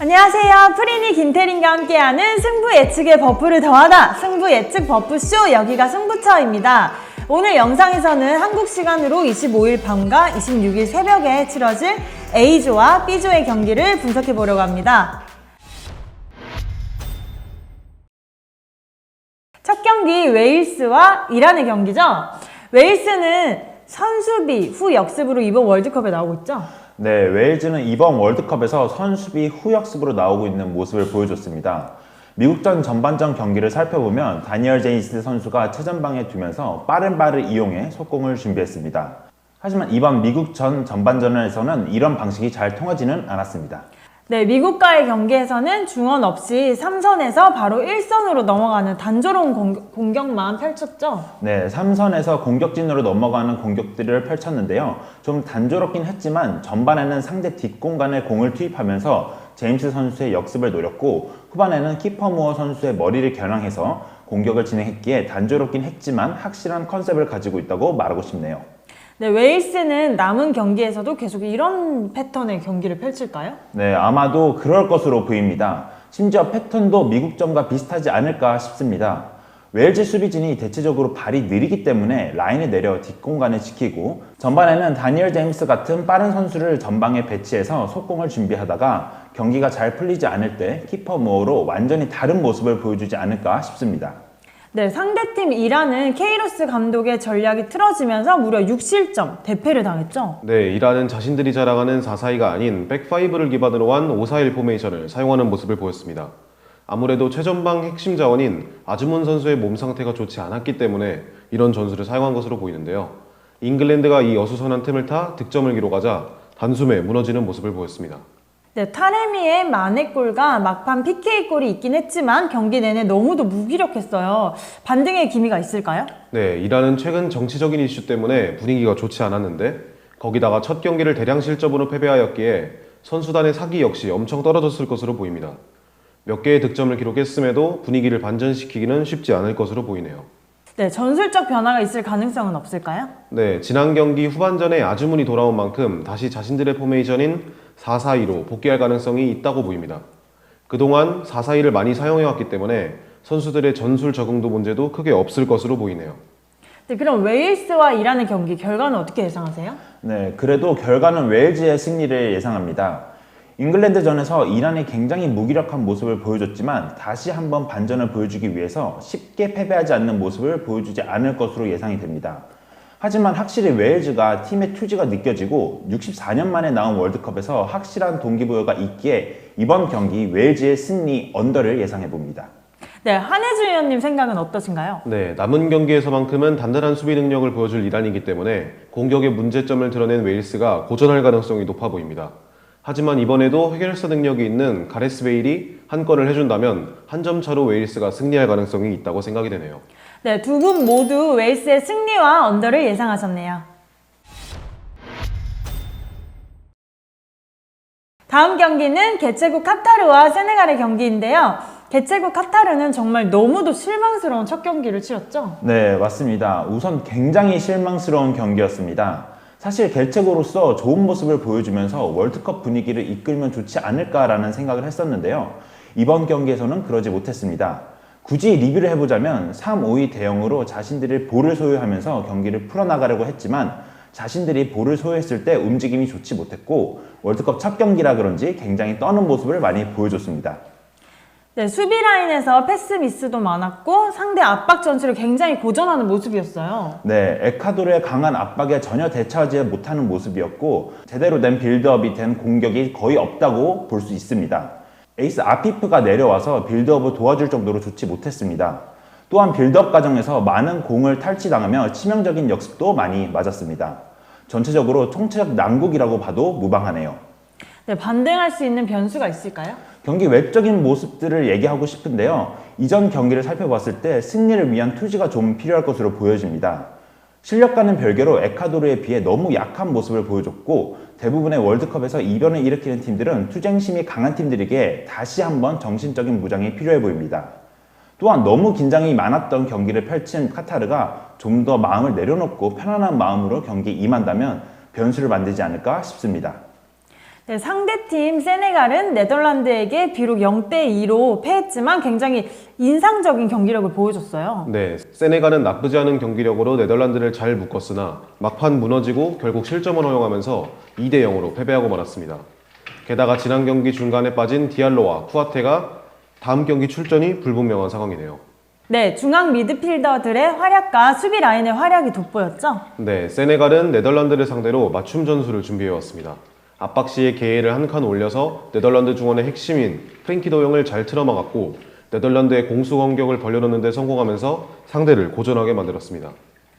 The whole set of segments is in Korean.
안녕하세요. 프리니 김태린과 함께하는 승부 예측의 버프를 더하다. 승부 예측 버프쇼 여기가 승부처입니다. 오늘 영상에서는 한국 시간으로 25일 밤과 26일 새벽에 치러질 A조와 B조의 경기를 분석해 보려고 합니다. 첫 경기 웨일스와 이란의 경기죠. 웨일스는 선수비 후 역습으로 이번 월드컵에 나오고 있죠. 네, 웨일즈는 이번 월드컵에서 선수비 후 역습으로 나오고 있는 모습을 보여줬습니다. 미국전 전반전 경기를 살펴보면 다니엘 제이스 선수가 최전방에 두면서 빠른 발을 이용해 속공을 준비했습니다. 하지만 이번 미국전 전반전에서는 이런 방식이 잘 통하지는 않았습니다. 네, 미국과의 경기에서는 중원 없이 3선에서 바로 1선으로 넘어가는 단조로운 공, 공격만 펼쳤죠. 네, 3선에서 공격진으로 넘어가는 공격들을 펼쳤는데요. 좀 단조롭긴 했지만 전반에는 상대 뒷공간에 공을 투입하면서 제임스 선수의 역습을 노렸고 후반에는 키퍼 무어 선수의 머리를 겨냥해서 공격을 진행했기에 단조롭긴 했지만 확실한 컨셉을 가지고 있다고 말하고 싶네요. 네, 웨일스는 남은 경기에서도 계속 이런 패턴의 경기를 펼칠까요? 네, 아마도 그럴 것으로 보입니다. 심지어 패턴도 미국전과 비슷하지 않을까 싶습니다. 웨일즈 수비진이 대체적으로 발이 느리기 때문에 라인에 내려 뒷공간을 지키고 전반에는 다니엘 제임스 같은 빠른 선수를 전방에 배치해서 속공을 준비하다가 경기가 잘 풀리지 않을 때 키퍼 무어로 완전히 다른 모습을 보여주지 않을까 싶습니다. 네, 상대팀 이란은 케이로스 감독의 전략이 틀어지면서 무려 6실점 대패를 당했죠. 네, 이란은 자신들이 자랑하는 4-4-2가 아닌 백5를 기반으로 한 5-4-1 포메이션을 사용하는 모습을 보였습니다. 아무래도 최전방 핵심 자원인 아즈문 선수의 몸 상태가 좋지 않았기 때문에 이런 전술을 사용한 것으로 보이는데요. 잉글랜드가 이 어수선한 틈을 타 득점을 기록하자 단숨에 무너지는 모습을 보였습니다. 네, 타레미의 만회골과 막판 PK골이 있긴 했지만 경기 내내 너무도 무기력했어요. 반등의 기미가 있을까요? 네, 이란은 최근 정치적인 이슈 때문에 분위기가 좋지 않았는데 거기다가 첫 경기를 대량 실점으로 패배하였기에 선수단의 사기 역시 엄청 떨어졌을 것으로 보입니다. 몇 개의 득점을 기록했음에도 분위기를 반전시키기는 쉽지 않을 것으로 보이네요. 네, 전술적 변화가 있을 가능성은 없을까요? 네, 지난 경기 후반전에 아주문이 돌아온 만큼 다시 자신들의 포메이션인 4-4-2로 복귀할 가능성이 있다고 보입니다. 그동안 4-4-2를 많이 사용해왔기 때문에 선수들의 전술 적응도 문제도 크게 없을 것으로 보이네요. 네, 그럼 웨일스와 이란의 경기 결과는 어떻게 예상하세요? 네, 그래도 결과는 웨일즈의 승리를 예상합니다. 잉글랜드전에서 이란이 굉장히 무기력한 모습을 보여줬지만 다시 한번 반전을 보여주기 위해서 쉽게 패배하지 않는 모습을 보여주지 않을 것으로 예상이 됩니다. 하지만 확실히 웨일즈가 팀의 투지가 느껴지고 64년 만에 나온 월드컵에서 확실한 동기부여가 있기에 이번 경기 웨일즈의 승리 언더를 예상해 봅니다. 네, 한혜주 위원님 생각은 어떠신가요? 네, 남은 경기에서만큼은 단단한 수비 능력을 보여줄 이란이기 때문에 공격의 문제점을 드러낸 웨일스가 고전할 가능성이 높아 보입니다. 하지만 이번에도 해결사 능력이 있는 가레스 베일이 한 건을 해준다면 한 점 차로 웨일스가 승리할 가능성이 있다고 생각이 되네요. 네, 두 분 모두 웨일스의 승리와 언더를 예상하셨네요. 다음 경기는 개최국 카타르와 세네갈의 경기인데요. 개최국 카타르는 정말 너무도 실망스러운 첫 경기를 치렀죠. 네, 맞습니다. 우선 굉장히 실망스러운 경기였습니다. 사실 개최고로서 좋은 모습을 보여주면서 월드컵 분위기를 이끌면 좋지 않을까라는 생각을 했었는데요. 이번 경기에서는 그러지 못했습니다. 굳이 리뷰를 해보자면 3-5위 대형으로 자신들이 볼을 소유하면서 경기를 풀어나가려고 했지만 자신들이 볼을 소유했을 때 움직임이 좋지 못했고 월드컵 첫 경기라 그런지 굉장히 떠는 모습을 많이 보여줬습니다. 네, 수비 라인에서 패스 미스도 많았고 상대 압박 전술을 굉장히 고전하는 모습이었어요. 네, 에콰도르의 강한 압박에 전혀 대처하지 못하는 모습이었고 제대로 된 빌드업이 된 공격이 거의 없다고 볼 수 있습니다. 에이스 아피프가 내려와서 빌드업을 도와줄 정도로 좋지 못했습니다. 또한 빌드업 과정에서 많은 공을 탈취당하며 치명적인 역습도 많이 맞았습니다. 전체적으로 총체적 난국이라고 봐도 무방하네요. 네, 반등할 수 있는 변수가 있을까요? 경기 외적인 모습들을 얘기하고 싶은데요. 이전 경기를 살펴봤을 때 승리를 위한 투지가 좀 필요할 것으로 보여집니다. 실력과는 별개로 에콰도르에 비해 너무 약한 모습을 보여줬고 대부분의 월드컵에서 이변을 일으키는 팀들은 투쟁심이 강한 팀들에게 다시 한번 정신적인 무장이 필요해 보입니다. 또한 너무 긴장이 많았던 경기를 펼친 카타르가 좀 더 마음을 내려놓고 편안한 마음으로 경기에 임한다면 변수를 만들지 않을까 싶습니다. 네, 상대팀 세네갈은 네덜란드에게 비록 0대2로 패했지만 굉장히 인상적인 경기력을 보여줬어요. 네, 세네갈은 나쁘지 않은 경기력으로 네덜란드를 잘 묶었으나 막판 무너지고 결국 실점을 허용하면서 2대 0으로 패배하고 말았습니다. 게다가 지난 경기 중간에 빠진 디알로와 쿠아테가 다음 경기 출전이 불분명한 상황이네요. 네, 중앙 미드필더들의 활약과 수비 라인의 활약이 돋보였죠. 네, 세네갈은 네덜란드를 상대로 맞춤 전술을 준비해 왔습니다. 압박 시에 개의를 한 칸 올려서 네덜란드 중원의 핵심인 프랭키 도영을 잘 틀어막았고 네덜란드의 공수 공격을 벌려놓는 데 성공하면서 상대를 고전하게 만들었습니다.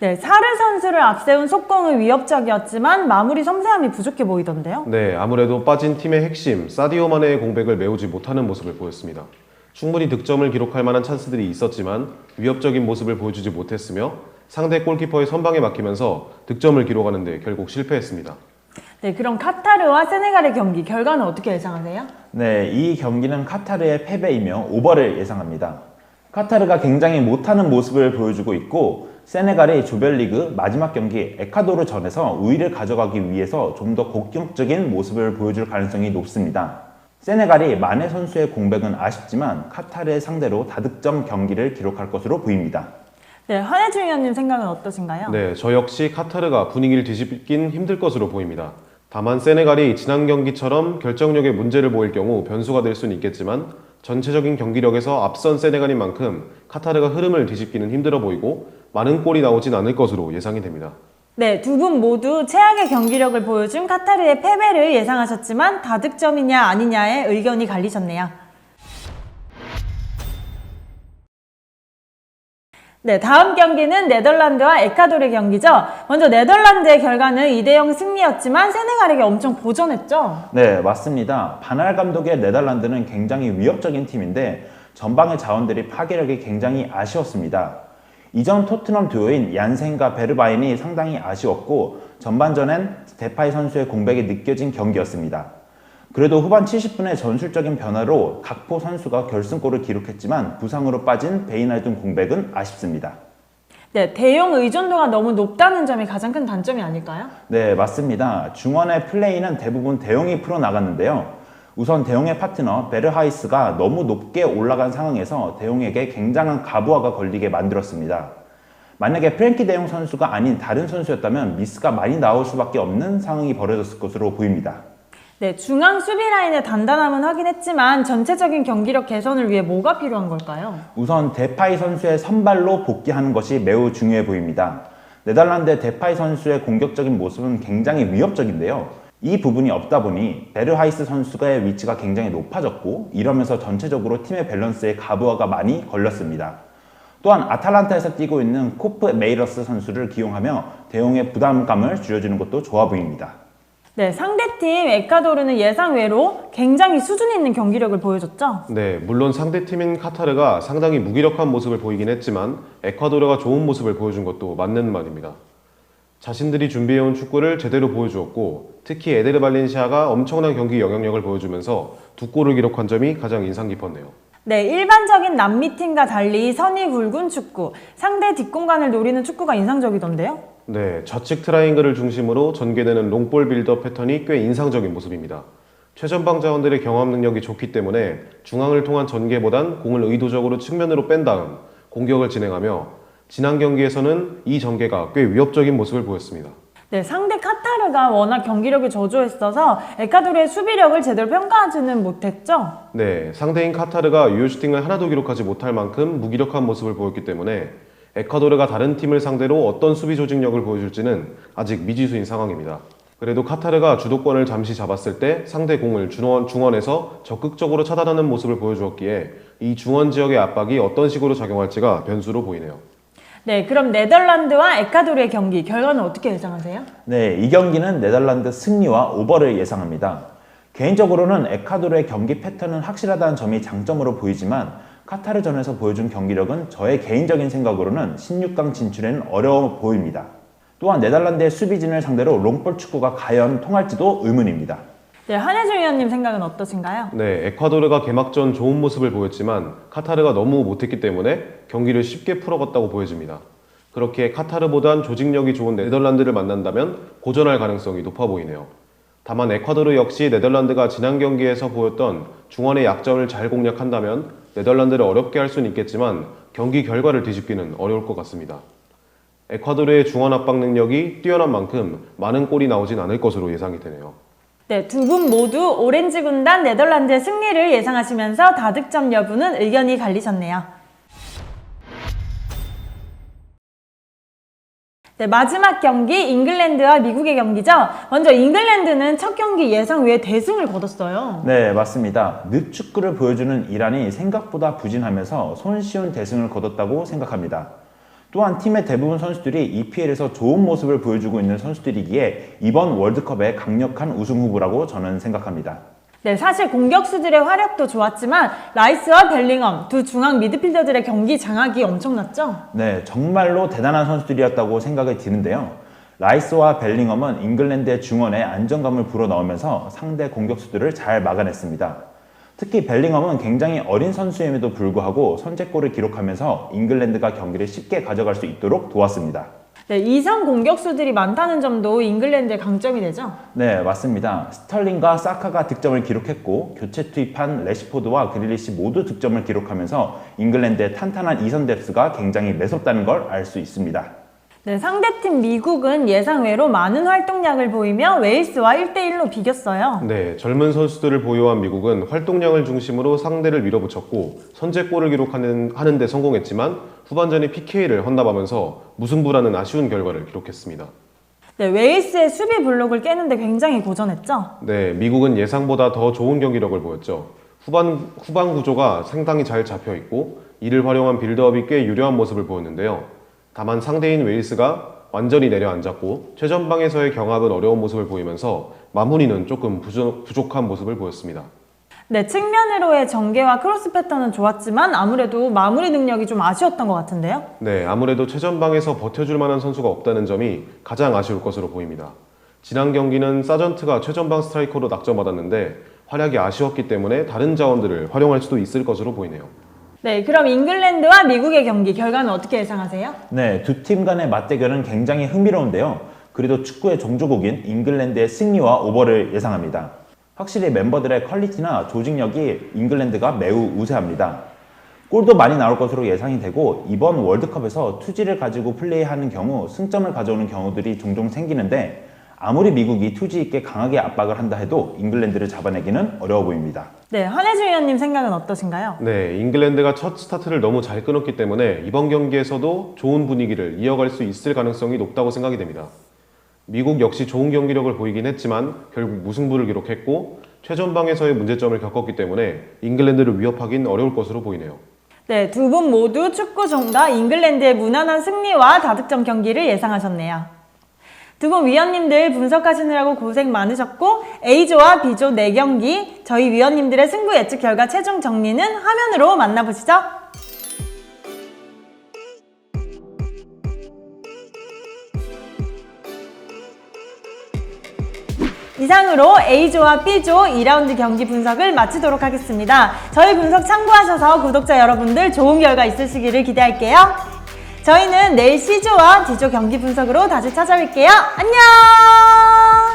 네, 사르 선수를 앞세운 속공은 위협적이었지만 마무리 섬세함이 부족해 보이던데요. 네, 아무래도 빠진 팀의 핵심 사디오 마네의 공백을 메우지 못하는 모습을 보였습니다. 충분히 득점을 기록할 만한 찬스들이 있었지만 위협적인 모습을 보여주지 못했으며 상대 골키퍼의 선방에 막히면서 득점을 기록하는데 결국 실패했습니다. 네, 그럼 카타르와 세네갈의 경기 결과는 어떻게 예상하세요? 네, 이 경기는 카타르의 패배이며 오버를 예상합니다. 카타르가 굉장히 못하는 모습을 보여주고 있고 세네갈이 조별리그 마지막 경기 에콰도르 전에서 우위를 가져가기 위해서 좀 더 공격적인 모습을 보여줄 가능성이 높습니다. 세네갈이 마네 선수의 공백은 아쉽지만 카타르의 상대로 다득점 경기를 기록할 것으로 보입니다. 네, 한혜준 위원님 생각은 어떠신가요? 네, 저 역시 카타르가 분위기를 뒤집긴 힘들 것으로 보입니다. 다만 세네갈이 지난 경기처럼 결정력에 문제를 보일 경우 변수가 될 수는 있겠지만 전체적인 경기력에서 앞선 세네갈인 만큼 카타르가 흐름을 뒤집기는 힘들어 보이고 많은 골이 나오진 않을 것으로 예상이 됩니다. 네, 두 분 모두 최악의 경기력을 보여준 카타르의 패배를 예상하셨지만 다득점이냐 아니냐에 의견이 갈리셨네요. 네, 다음 경기는 네덜란드와 에콰도르의 경기죠. 먼저 네덜란드의 결과는 2대0 승리였지만 세네갈에게 엄청 고전했죠. 네, 맞습니다. 바날 감독의 네덜란드는 굉장히 위협적인 팀인데 전방의 자원들이 파괴력이 굉장히 아쉬웠습니다. 이전 토트넘 듀오인 얀센과 베르바인이 상당히 아쉬웠고 전반전엔 데파이 선수의 공백이 느껴진 경기였습니다. 그래도 후반 70분의 전술적인 변화로 각포 선수가 결승골을 기록했지만 부상으로 빠진 베이날든 공백은 아쉽습니다. 네, 대용 의존도가 너무 높다는 점이 가장 큰 단점이 아닐까요? 네, 맞습니다. 중원의 플레이는 대부분 대용이 풀어나갔는데요. 우선 대용의 파트너 베르하이스가 너무 높게 올라간 상황에서 대용에게 굉장한 가부하가 걸리게 만들었습니다. 만약에 프랭키 대용 선수가 아닌 다른 선수였다면 미스가 많이 나올 수밖에 없는 상황이 벌어졌을 것으로 보입니다. 네, 중앙 수비 라인의 단단함은 하긴 했지만 전체적인 경기력 개선을 위해 뭐가 필요한 걸까요? 우선 데파이 선수의 선발로 복귀하는 것이 매우 중요해 보입니다. 네덜란드의 데파이 선수의 공격적인 모습은 굉장히 위협적인데요. 이 부분이 없다 보니 베르하이스 선수의 위치가 굉장히 높아졌고 이러면서 전체적으로 팀의 밸런스에 가부하가 많이 걸렸습니다. 또한 아탈란타에서 뛰고 있는 코프 메이러스 선수를 기용하며 대용의 부담감을 줄여주는 것도 좋아 보입니다. 네, 상대팀 에콰도르는 예상 외로 굉장히 수준 있는 경기력을 보여줬죠. 네, 물론 상대팀인 카타르가 상당히 무기력한 모습을 보이긴 했지만 에콰도르가 좋은 모습을 보여준 것도 맞는 말입니다. 자신들이 준비해온 축구를 제대로 보여주었고 특히 에데르 발렌시아가 엄청난 경기 영향력을 보여주면서 두 골을 기록한 점이 가장 인상 깊었네요. 네, 일반적인 남미 팀과 달리 선이 굵은 축구, 상대 뒷공간을 노리는 축구가 인상적이던데요. 네, 좌측 트라이앵글을 중심으로 전개되는 롱볼 빌더 패턴이 꽤 인상적인 모습입니다. 최전방 자원들의 경험 능력이 좋기 때문에 중앙을 통한 전개보단 공을 의도적으로 측면으로 뺀 다음 공격을 진행하며 지난 경기에서는 이 전개가 꽤 위협적인 모습을 보였습니다. 네, 상대 카타르가 워낙 경기력이 저조했어서 에콰도르의 수비력을 제대로 평가하지는 못했죠. 네, 상대인 카타르가 유효 슈팅을 하나도 기록하지 못할 만큼 무기력한 모습을 보였기 때문에 에콰도르가 다른 팀을 상대로 어떤 수비 조직력을 보여줄지는 아직 미지수인 상황입니다. 그래도 카타르가 주도권을 잠시 잡았을 때 상대 공을 중원, 중원 에서 적극적으로 차단하는 모습을 보여주었기에 이 중원 지역의 압박이 어떤 식으로 작용할지가 변수로 보이네요. 네, 그럼 네덜란드와 에콰도르의 경기 결과는 어떻게 예상하세요? 네, 이 경기는 네덜란드 승리와 오버를 예상합니다. 개인적으로는 에콰도르의 경기 패턴은 확실하다는 점이 장점으로 보이지만 카타르전에서 보여준 경기력은 저의 개인적인 생각으로는 16강 진출에는 어려워 보입니다. 또한 네덜란드의 수비진을 상대로 롱볼 축구가 과연 통할지도 의문입니다. 네, 한혜준 위원님 생각은 어떠신가요? 네, 에콰도르가 개막전 좋은 모습을 보였지만 카타르가 너무 못했기 때문에 경기를 쉽게 풀어갔다고 보여집니다. 그렇게 카타르보단 조직력이 좋은 네덜란드를 만난다면 고전할 가능성이 높아 보이네요. 다만 에콰도르 역시 네덜란드가 지난 경기에서 보였던 중원의 약점을 잘 공략한다면 네덜란드를 어렵게 할 수는 있겠지만 경기 결과를 뒤집기는 어려울 것 같습니다. 에콰도르의 중원 압박 능력이 뛰어난 만큼 많은 골이 나오진 않을 것으로 예상이 되네요. 네, 두 분 모두 오렌지 군단 네덜란드의 승리를 예상하시면서 다득점 여부는 의견이 갈리셨네요. 네, 마지막 경기 잉글랜드와 미국의 경기죠. 먼저 잉글랜드는 첫 경기 예상 외에 대승을 거뒀어요. 네, 맞습니다. 늪축구를 보여주는 이란이 생각보다 부진하면서 손쉬운 대승을 거뒀다고 생각합니다. 또한 팀의 대부분 선수들이 EPL에서 좋은 모습을 보여주고 있는 선수들이기에 이번 월드컵의 강력한 우승 후보라고 저는 생각합니다. 네, 사실 공격수들의 활약도 좋았지만 라이스와 벨링엄 두 중앙 미드필더들의 경기 장악이 엄청났죠. 네, 정말로 대단한 선수들이었다고 생각이 드는데요. 라이스와 벨링엄은 잉글랜드의 중원에 안정감을 불어넣으면서 상대 공격수들을 잘 막아냈습니다. 특히 벨링엄은 굉장히 어린 선수임에도 불구하고 선제골을 기록하면서 잉글랜드가 경기를 쉽게 가져갈 수 있도록 도왔습니다. 네, 이성 공격수들이 많다는 점도 잉글랜드의 강점이 되죠. 네, 맞습니다. 스털링과 사카가 득점을 기록했고 교체 투입한 레시포드와 그릴리시 모두 득점을 기록하면서 잉글랜드의 탄탄한 이선 뎁스가 굉장히 매섭다는 걸 알 수 있습니다. 네, 상대팀 미국은 예상외로 많은 활동량을 보이며 웨일스와 1대1로 비겼어요. 네, 젊은 선수들을 보유한 미국은 활동량을 중심으로 상대를 밀어붙였고 선제골을 기록하는 하는 데 성공했지만 후반전에 PK를 헌납하면서 무승부라는 아쉬운 결과를 기록했습니다. 네, 웨일스의 수비 블록을 깨는데 굉장히 고전했죠. 네, 미국은 예상보다 더 좋은 경기력을 보였죠. 후반 후반 구조가 상당히 잘 잡혀 있고 이를 활용한 빌드업이 꽤 유려한 모습을 보였는데요. 다만 상대인 웨일스가 완전히 내려앉았고 최전방에서의 경합은 어려운 모습을 보이면서 마무리는 조금 부족, 부족 한 모습을 보였습니다. 네, 측면으로의 전개와 크로스 패턴은 좋았지만 아무래도 마무리 능력이 좀 아쉬웠던 것 같은데요. 네, 아무래도 최전방에서 버텨줄 만한 선수가 없다는 점이 가장 아쉬울 것으로 보입니다. 지난 경기는 사전트가 최전방 스트라이커로 낙점받았는데 활약이 아쉬웠기 때문에 다른 자원들을 활용할 수도 있을 것으로 보이네요. 네, 그럼 잉글랜드와 미국의 경기 결과는 어떻게 예상하세요? 네, 두 팀 간의 맞대결은 굉장히 흥미로운데요. 그래도 축구의 종주국인 잉글랜드의 승리와 오버를 예상합니다. 확실히 멤버들의 퀄리티나 조직력이 잉글랜드가 매우 우세합니다. 골도 많이 나올 것으로 예상이 되고 이번 월드컵에서 투지를 가지고 플레이하는 경우 승점을 가져오는 경우들이 종종 생기는데 아무리 미국이 투지 있게 강하게 압박을 한다 해도 잉글랜드를 잡아내기는 어려워 보입니다. 네, 한혜주 위원님 생각은 어떠신가요? 네, 잉글랜드가 첫 스타트를 너무 잘 끊었기 때문에 이번 경기에서도 좋은 분위기를 이어갈 수 있을 가능성이 높다고 생각이 됩니다. 미국 역시 좋은 경기력을 보이긴 했지만 결국 무승부를 기록했고 최전방에서의 문제점을 겪었기 때문에 잉글랜드를 위협하긴 어려울 것으로 보이네요. 네, 두 분 모두 축구 종과 잉글랜드의 무난한 승리와 다득점 경기를 예상하셨네요. 두 분 위원님들 분석하시느라고 고생 많으셨고 A조와 B조 4경기 저희 위원님들의 승부 예측 결과 최종 정리는 화면으로 만나보시죠. 이상으로 A조와 B조 2라운드 경기 분석을 마치도록 하겠습니다. 저희 분석 참고하셔서 구독자 여러분들 좋은 결과 있으시기를 기대할게요. 저희는 내일 C조와 D조 경기 분석으로 다시 찾아뵐게요. 안녕!